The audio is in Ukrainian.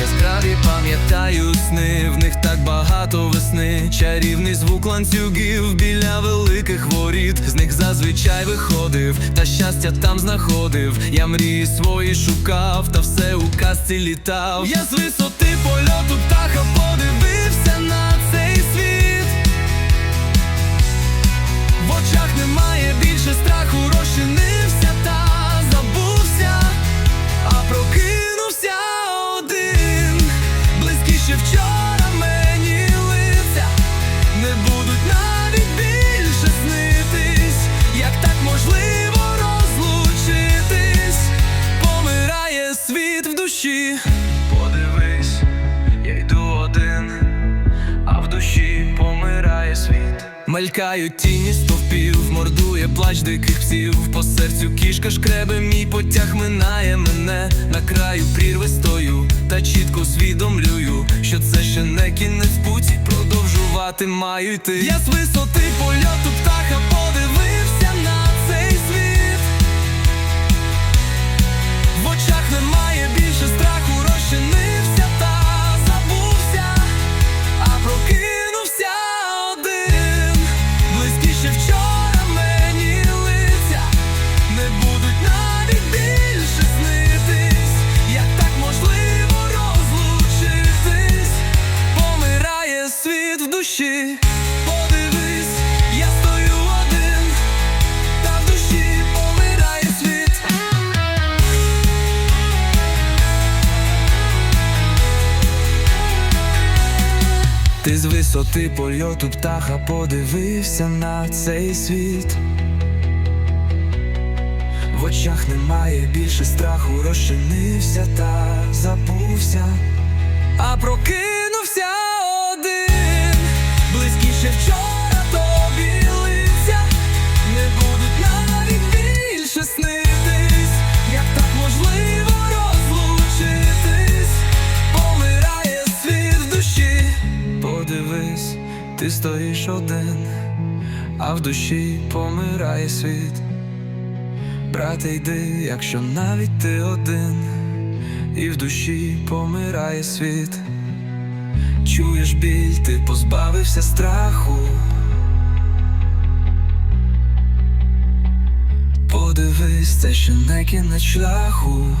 Яскраві пам'ятаю сни, в них так багато весни. Чарівний звук ланцюгів біля великих воріт. З них зазвичай виходив, та щастя там знаходив. Я мрії свої шукав, та все у казці літав. Я з висоти польоту птаха душі. Подивись, я йду один а в душі помирає світ. Мелькають тіні стовпів, мордує плач диких псів. По серцю кішка шкребе, мій потяг минає мене. На краю прірви стою, та чітко усвідомлюю, що це ще не кінець путі, продовжувати маю йти. Я з висоти польоту Ти з висоти польоту птаха подивився на цей світ. В очах немає більше страху, розчинився та забувся, а прокинувся ти стоїш один, а в душі помирає світ. Брате, йди, якщо навіть ти один, і в душі помирає світ. Чуєш біль, ти позбавився страху. Подивись, це ще не кінець шляху.